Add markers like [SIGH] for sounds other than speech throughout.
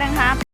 นะครับ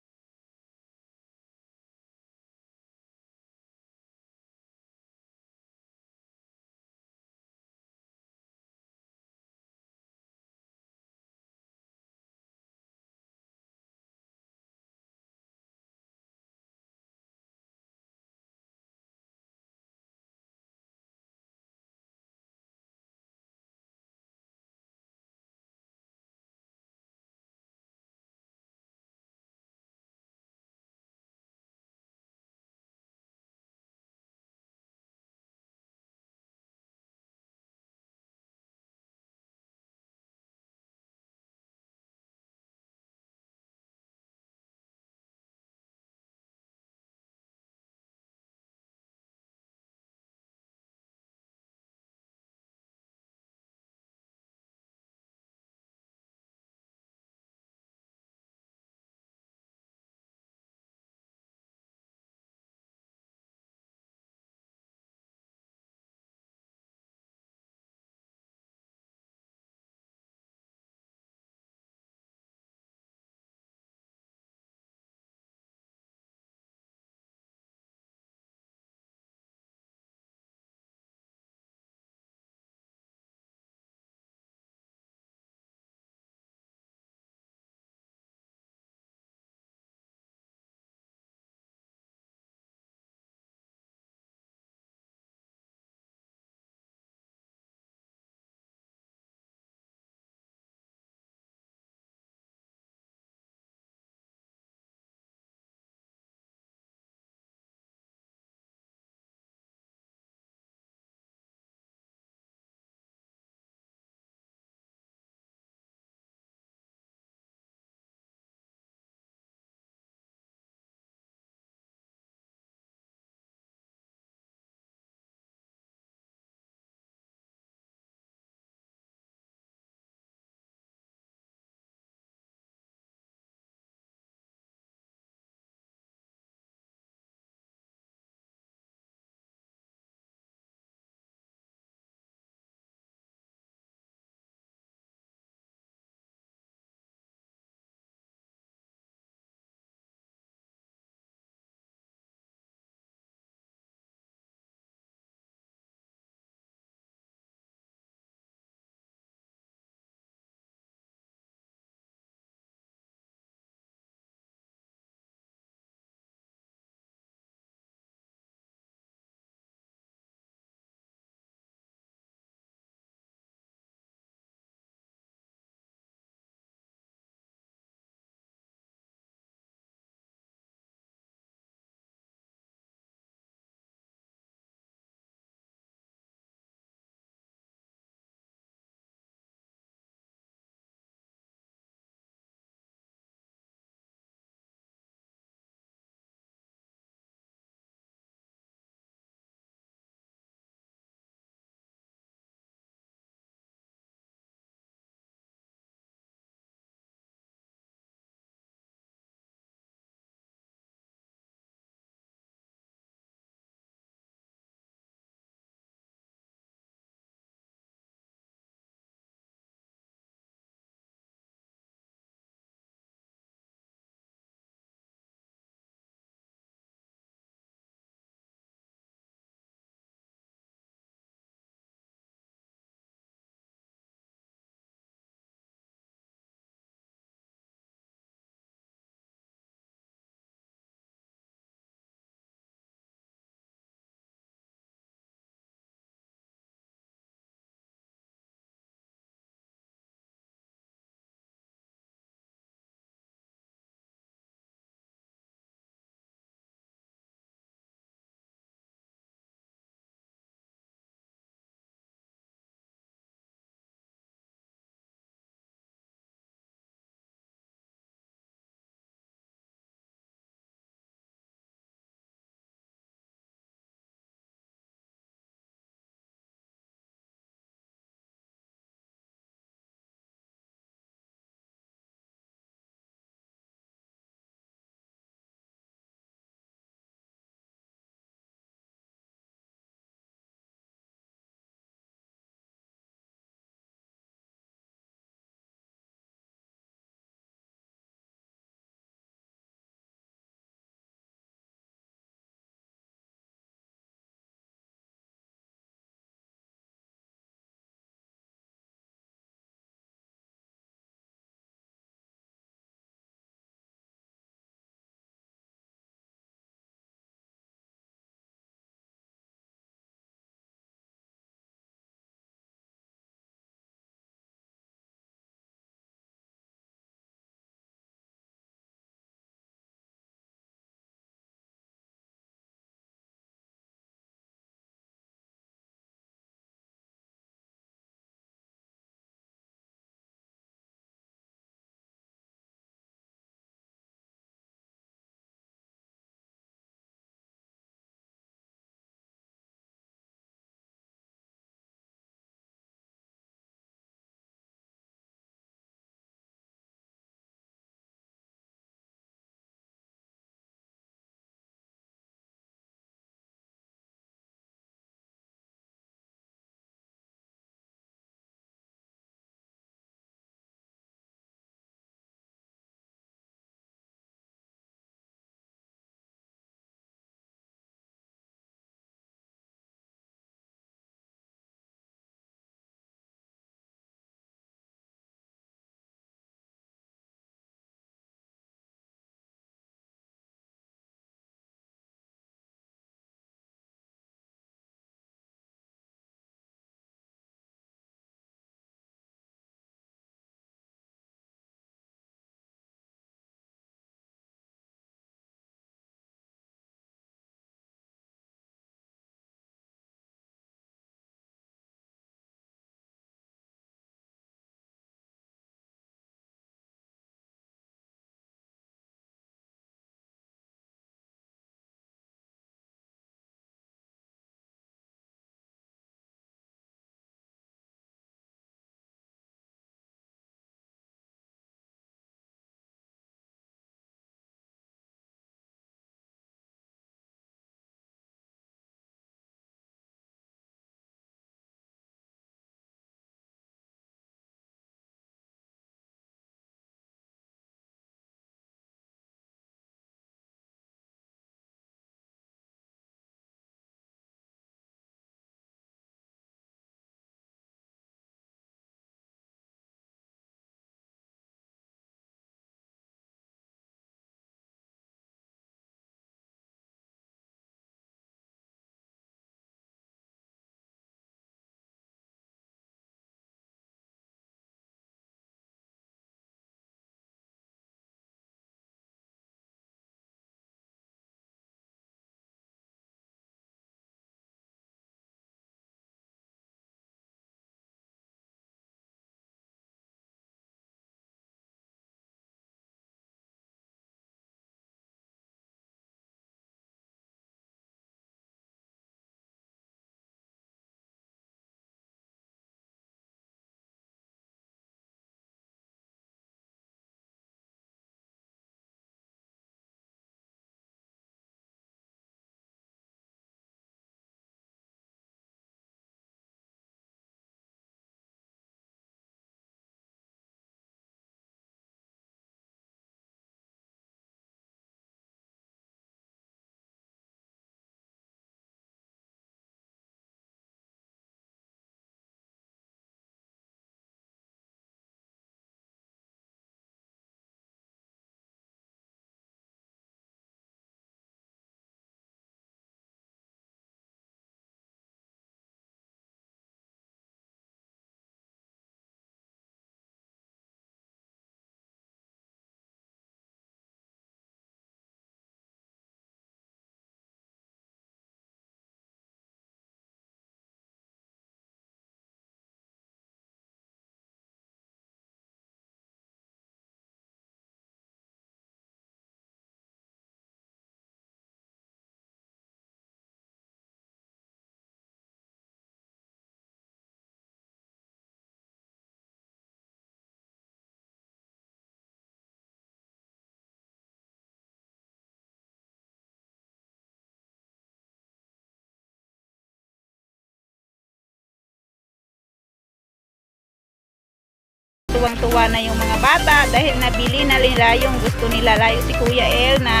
tuwang-tuwa na yung mga bata dahil nabili na nila yung gusto nila. Layo si Kuya El na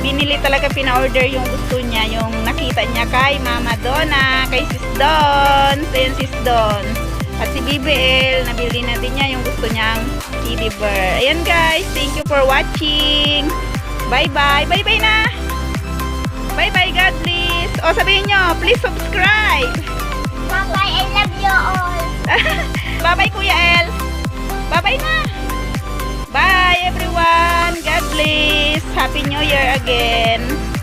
binili talaga pina-order yung gusto niya, yung nakita niya kay Mama Donna, kay Sis Don, then Sis Don. At si BBL, nabili na din niya yung gusto niyang kitty bear. Ayan guys, thank you for watching. Bye-bye. Bye-bye na. Bye-bye, God bless. O sabihin nyo, please subscribe. Bye-bye, I love you all. [LAUGHS] Bye-bye, Kuya El. Bye-bye na. Bye, everyone. God bless. Happy New Year again.